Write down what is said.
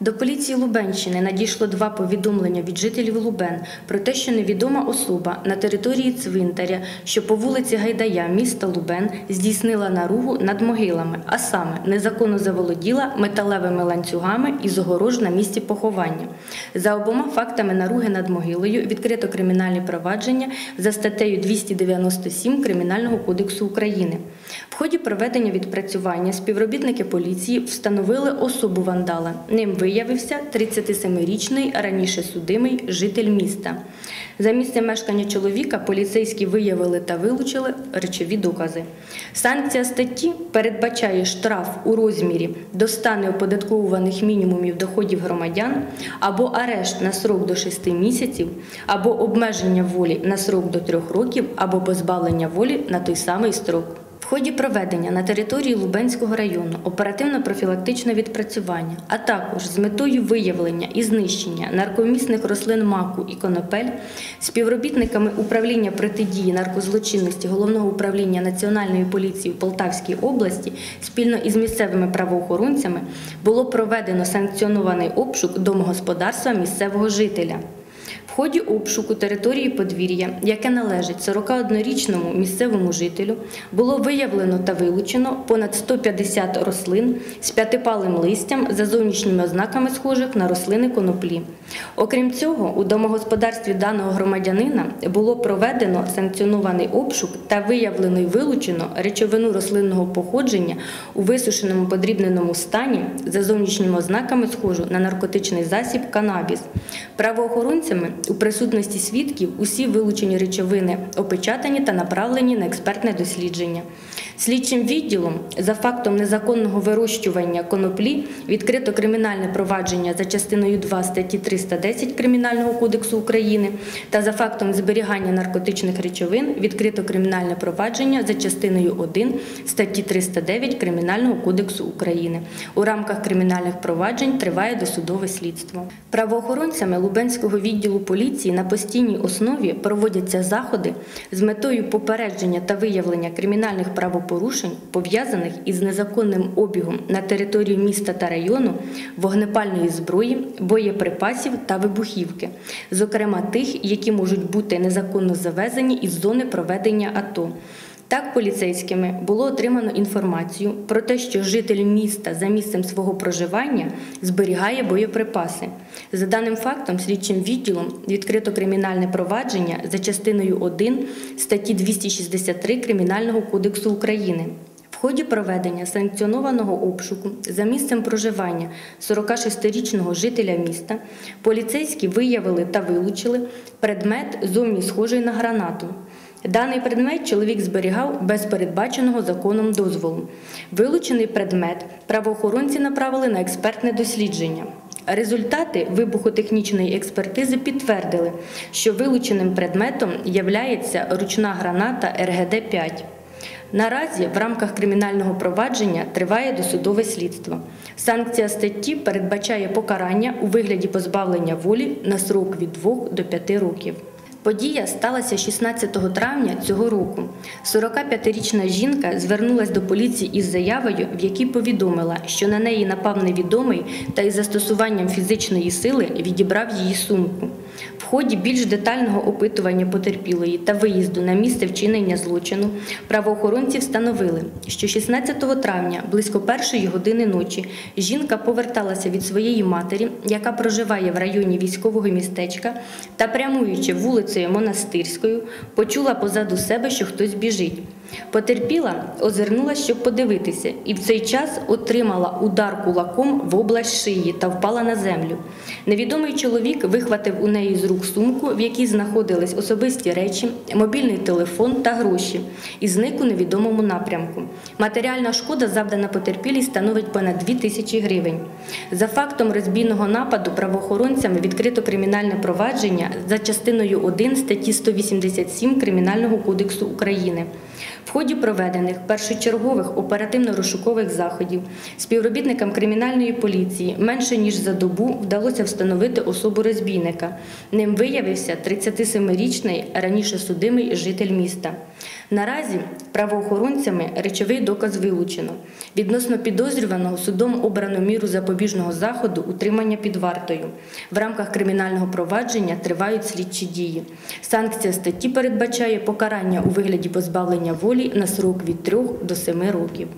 До поліції Лубенщини надійшло два повідомлення від жителів Лубен про те, що невідома особа на території цвинтаря, що по вулиці Гайдая міста Лубен, здійснила наругу над могилами, а саме незаконно заволоділа металевими ланцюгами із огорож на місці поховання. За обома фактами наруги над могилою відкрито кримінальне провадження за статтею 297 Кримінального кодексу України. В ході проведення відпрацювання співробітники поліції встановили особу вандала. Ним виявився 37-річний раніше судимий житель міста. За місцем мешкання чоловіка поліцейські виявили та вилучили речові докази. Санкція статті передбачає штраф у розмірі до 100 неоподатковуваних мінімумів доходів громадян або арешт на срок до 6 місяців, або обмеження волі на срок до 3 років, або позбавлення волі на той самий строк. В ході проведення на території Лубенського району оперативно-профілактичне відпрацювання, а також з метою виявлення і знищення наркомісних рослин маку і конопель, співробітниками управління протидії наркозлочинності Головного управління Національної поліції в Полтавській області спільно із місцевими правоохоронцями було проведено санкціонований обшук домогосподарства місцевого жителя. Ході обшуку території подвір'я, яке належить 41-річному місцевому жителю, було виявлено та вилучено понад 150 рослин з п'ятипалим листям за зовнішніми ознаками схожих на рослини коноплі. Окрім цього, у домогосподарстві даного громадянина було проведено санкціонований обшук та виявлено і вилучено речовину рослинного походження у висушеному подрібненому стані за зовнішніми ознаками схожу на наркотичний засіб канабіс. Правоохоронцями у присутності свідків усі вилучені речовини опечатані та направлені на експертне дослідження. Слідчим відділом за фактом незаконного вирощування коноплі відкрито кримінальне провадження за частиною 2 статті 310 Кримінального кодексу України та за фактом зберігання наркотичних речовин відкрито кримінальне провадження за частиною 1 статті 309 Кримінального кодексу України. У рамках кримінальних проваджень триває досудове слідство. Правоохоронцями Лубенського відділу поліції на постійній основі проводяться заходи з метою попередження та виявлення кримінальних правопорушень, пов'язаних із незаконним обігом на території міста та району вогнепальної зброї, боєприпасів та вибухівки, зокрема тих, які можуть бути незаконно завезені із зони проведення АТО. Так, поліцейськими було отримано інформацію про те, що житель міста за місцем свого проживання зберігає боєприпаси. За даним фактом, слідчим відділом відкрито кримінальне провадження за частиною 1 статті 263 Кримінального кодексу України. В ході проведення санкціонованого обшуку за місцем проживання 46-річного жителя міста поліцейські виявили та вилучили предмет зовні схожий на гранату. Даний предмет чоловік зберігав без передбаченого законом дозволу. Вилучений предмет правоохоронці направили на експертне дослідження. Результати вибухотехнічної експертизи підтвердили, що вилученим предметом являється ручна граната РГД-5. Наразі в рамках кримінального провадження триває досудове слідство. Санкція статті передбачає покарання у вигляді позбавлення волі на срок від 2 до 5 років. Подія сталася 16 травня цього року. 45-річна жінка звернулася до поліції із заявою, в якій повідомила, що на неї напав невідомий та із застосуванням фізичної сили відібрав її сумку. В ході більш детального опитування потерпілої та виїзду на місце вчинення злочину правоохоронці встановили, що 16 травня близько першої години ночі жінка поверталася від своєї матері, яка проживає в районі військового містечка, та прямуючи вулицею Монастирською, почула позаду себе, що хтось біжить. Потерпіла, озирнулася, щоб подивитися, і в цей час отримала удар кулаком в область шиї та впала на землю. Невідомий чоловік вихватив у неї з рук сумку, в якій знаходились особисті речі, мобільний телефон та гроші, і зник у невідомому напрямку. Матеріальна шкода, завдана потерпілій, становить понад 2 тисячі гривень. За фактом розбійного нападу правоохоронцями відкрито кримінальне провадження за частиною 1 статті 187 Кримінального кодексу України. В ході проведених першочергових оперативно-розшукових заходів співробітникам кримінальної поліції менше ніж за добу вдалося встановити особу розбійника. Ним виявився 37-річний раніше судимий житель міста. Наразі правоохоронцями речовий доказ вилучено. Відносно підозрюваного судом обрано міру запобіжного заходу утримання під вартою. В рамках кримінального провадження тривають слідчі дії. Санкція статті передбачає покарання у вигляді позбавлення волі на срок від 3 до 7 років.